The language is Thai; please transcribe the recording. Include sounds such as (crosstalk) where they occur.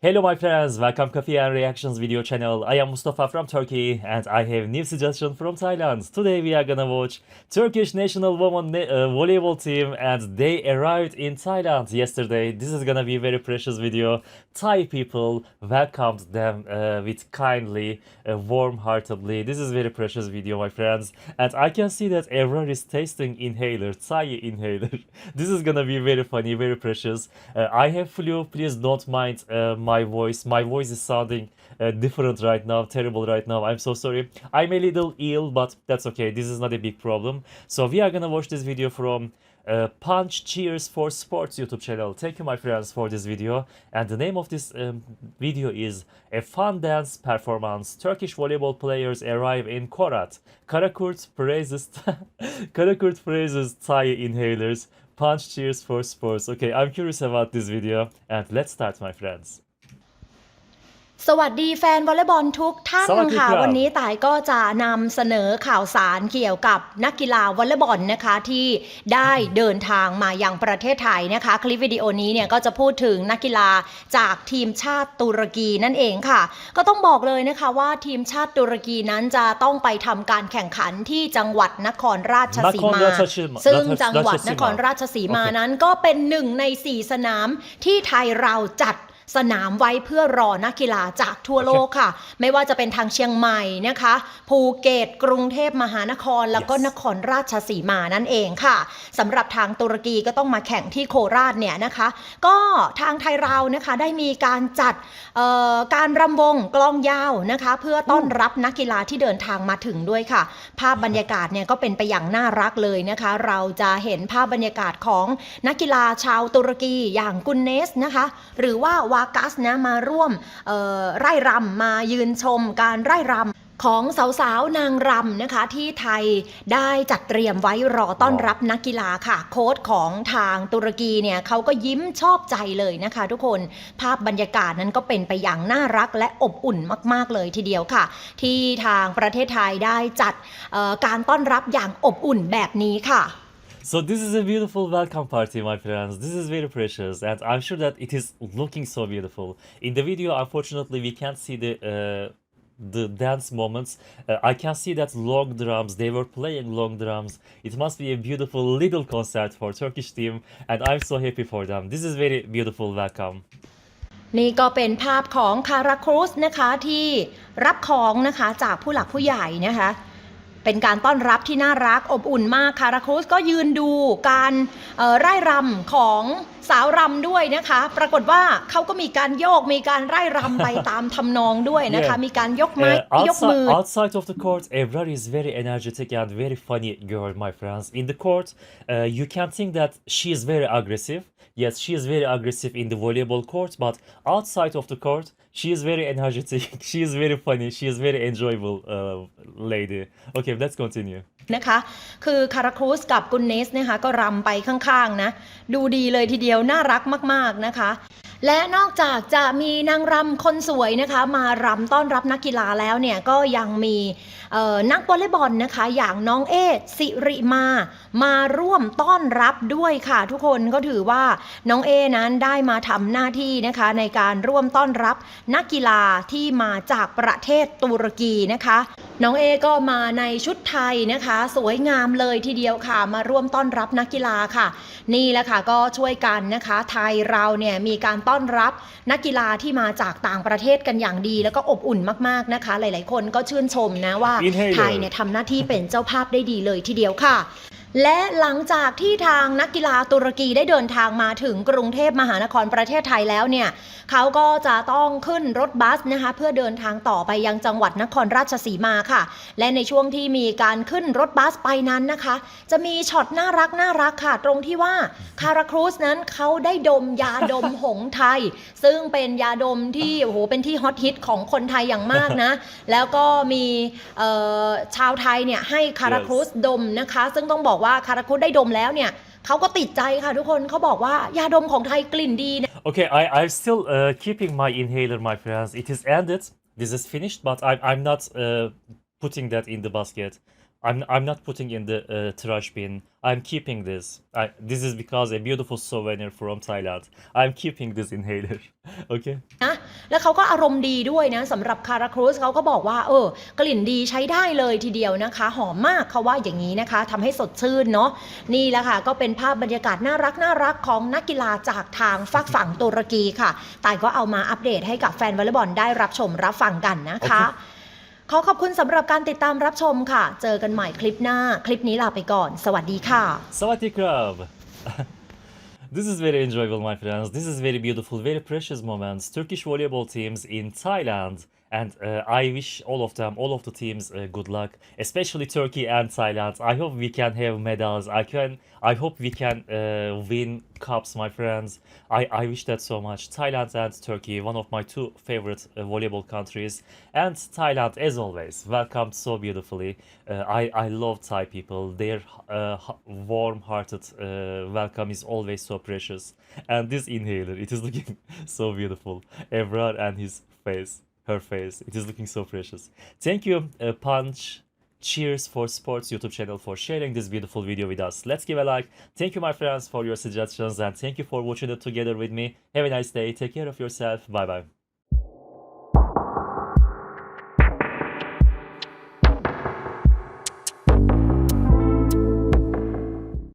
Hello my friends, welcome Coffee and Reactions video channel. I am Mustafa from Turkey and I have new suggestion from Thailand. Today we are gonna watch Turkish national women uh, volleyball team and they arrived in Thailand yesterday. This is gonna be a very precious video. Thai people welcomed them uh, with kindly, uh, warm-heartedly. This is very precious video my friends. And I can see that everyone is tasting inhaler, Thai inhaler. (laughs) this is gonna be very funny, very precious. Uh, I have flu, please don't mind uh, my voice. My voice is sounding uh, different right now, terrible right now. I'm so sorry. I'm a little ill, but that's okay. This is not a big problem. So we are gonna watch this video from uh, Punch Cheers for Sports YouTube channel. Thank you, my friends, for this video. And the name of this um, video is A Fun Dance Performance. Turkish volleyball players arrive in Korat. Karakurt praises (laughs) Karakurt praises Thai inhalers. Punch Cheers for Sports. Okay, I'm curious about this video. And let's start, my friends. สวัสดีแฟนวอลเลย์บอลทุกท่านสวัสดีครัค่ะบวันนี้ต่ายก็จะนำเสนอข่าวสารเกี่ยวกับนักกีฬาวอลเลย์บอลนะคะที่ได้เดินทางมายังประเทศไทยนะคะ คลิปวิดีโอนี้เนี่ยก็จะพูดถึงนักกีฬาจากทีมชาติตุรกีนั่นเองค่ะ ก็ต้องบอกเลยนะคะว่าทีมชาติตุรกีนั้นจะต้องไปทำการแข่งขันที่จังหวัดนครราชสีมานครราชสีมาซึ่งราชจังหวัดราชสีนมาครราชสีมาโอเค นั้นก็เป็นหนึ่งในสี่สนามที่ไทยเราจัด สนามไว้เพื่อรอนักกีฬาจากทั่วโลกค่ะ ไม่ว่าจะเป็นทางเชียงใหม่นะคะ ภูเก็ตกรุงเทพมหานคร แล้วก็ Yes นครราชสีมานั่นเองค่ะสำหรับทางตุรกีก็ต้องมาแข่งที่โคราชเนี่ยนะคะ ก็ทางไทยเรานะคะได้มีการจัดเอ่อการรำวงกลองยาวนะคะ เพื่อต้อนรับนักกีฬาที่เดินทางมาถึงด้วยค่ะ ภาพบรรยากาศเนี่ยก็เป็นไปอย่างน่ารักเลยนะคะ เราจะเห็นภาพบรรยากาศของนักกีฬาชาวตุรกีอย่างกุนเนสนะคะ หรือว่าวากัสนะมาร่วมไร่รำมายืนชมการไร่รำของสาวๆนางรำนะคะที่ไทยได้จัดเตรียมไว้รอต้อนรับนักกีฬาค่ะ โค้ชของทางตุรกีเนี่ยเขาก็ยิ้มชอบใจเลยนะคะทุกคนภาพบรรยากาศนั้นก็เป็นไปอย่างน่ารักและอบอุ่นมากๆเลยทีเดียวค่ะ ที่ทางประเทศไทยได้จัดการต้อนรับอย่างอบอุ่นแบบนี้ค่ะ So this is a beautiful welcome party, my friends. This is very precious, and I'm sure that it is looking so beautiful. In the video, unfortunately, we can't see the uh, the dance moments. Uh, I can see that long drums. They were playing long drums. It must be a beautiful little concert for Turkish team, and I'm so happy for them. This is very beautiful welcome. นี่ก็เป็นภาพของคาราครูสนะคะที่รับของนะคะจากผู้หลักผู้ใหญ่นะคะ เป็นการต้อนรับที่น่ารักอบอุ่นมากคาราครูสก็ยืนดูการเอ่อไร่รำของสาวรำด้วยนะคะ ปรากฏว่าเขาก็มีการโยกมีการไร่รำไปตามทำนองด้วยนะคะ Yeah. มีการยกไม้ Uh, ยกมื outside, อ outside of the court, Ebrar is very energetic and very funny girl, my friends. In the court, uh, you can think that she is very aggressive. Yes, she is very aggressive in the volleyball court, but outside of the court, she is very energetic. she is very funny. She is very enjoyable uh, lady. Okay, let's continue. นะคะ คือคาราครูสกับกุนเนสนะคะก็รำไปข้างๆนะ ดูดีเลยทีเดียว น่ารักมากๆนะคะ และนอกจากจะมีนางรำคนสวยนะคะ มารำต้อนรับนักกีฬาแล้วเนี่ย ก็ยังมีเอ่อนักวอลเลย์บอลนะคะ อย่างน้องเอสิริมา มาร่วมต้อนรับด้วยค่ะทุกคนก็ถือว่าน้องเอนั้นได้มาทำหน้าที่นะคะในการร่วมต้อนรับนักกีฬาที่มาจากประเทศตุรกีนะคะ น้องเอก็มาในชุดไทยนะคะ สวยงามเลยทีเดียวค่ะ มาร่วมต้อนรับนักกีฬาค่ะ นี่แหละค่ะก็ช่วยกันนะคะ ไทยเราเนี่ยมีการต้อนรับนักกีฬาที่มาจากต่างประเทศกันอย่างดี แล้วก็อบอุ่นมากๆนะคะ หลาย ๆ คนก็ชื่นชมนะว่า Inhaler ไทยเนี่ยทำหน้าที่เป็นเจ้าภาพได้ดีเลยทีเดียวค่ะ และหลังจากที่ทางนักกีฬาตุรกีได้เดินทางมาถึงกรุงเทพมหานครประเทศไทยแล้วเนี่ยเขาก็จะต้องขึ้นรถบัสนะคะเพื่อเดินทางต่อไปยังจังหวัดนครราชสีมาค่ะ และในช่วงที่มีการขึ้นรถบัสไปนั้นนะคะ จะมีช็อตน่ารักน่ารักค่ะ ตรงที่ว่าคาราครูสนั้นเขาได้ดมยาดมหงไทย ซึ่งเป็นยาดมที่โอ้โหเป็นที่ฮอตฮิตของคนไทยอย่างมากนะ แล้วก็มีชาวไทยเนี่ยให้คาราครูสดมนะคะ ซึ่งต้องบอกว่าคาราครูสได้ดมแล้วเนี่ยเขาก็ติดใจค่ะทุกคนเขาบอกว่ายาดมของไทยกลิ่นดีเนี่ย Okay, I, I'm still uh, keeping my inhaler, my friends. It is ended. This is finished, but I'm, I'm not uh, putting that in the basket. I'm I'm not putting in the uh, trash bin. I'm keeping this. I, this is because a beautiful souvenir from Thailand. I'm keeping this inhaler. okay. นะแล้วเขาก็อารมณ์ดีด้วยนะสำหรับคาราครูสเขาก็บอกว่า เออ กลิ่นดีใช้ได้เลยทีเดียวนะคะ หอมมากเขาว่าอย่างนี้นะคะทำให้สดชื่นเนาะนี่แหละค่ะ ก็เป็นภาพบรรยากาศน่ารักน่ารักของนักกีฬาจากทางฝักฝั่งตุรกีค่ะแต่ก็เอามาอัปเดตให้กับแฟนวอลเลย์บอลได้รับชมรับฟังกันนะคะ ขอขอบคุณสำหรับการติดตามรับชมค่ะ เจอกันใหม่คลิปหน้า คลิปนี้ลาไปก่อน สวัสดีค่ะ Sawadee krab. this is very enjoyable, my friends. This is very beautiful, very precious moments. Turkish volleyball teams in Thailand. And uh, I wish all of them, all of the teams, uh, good luck, especially Turkey and Thailand. I hope we can have medals. I can, I hope we can uh, win cups, my friends. I, I wish that so much. Thailand and Turkey, one of my two favorite uh, volleyball countries. And Thailand, as always, welcomed so beautifully. Uh, I, I love Thai people. Their uh, warm-hearted welcome is always so precious. And this inhaler, it is looking (laughs) so beautiful. Ebrar and his face, her face, it is looking so precious. Thank you, uh, Punch. Cheers for Sports YouTube channel for sharing this beautiful video with us. Let's give a like. Thank you, my friends, for your suggestions, and thank you for watching it together with me. Have a nice day. Take care of yourself. Bye bye.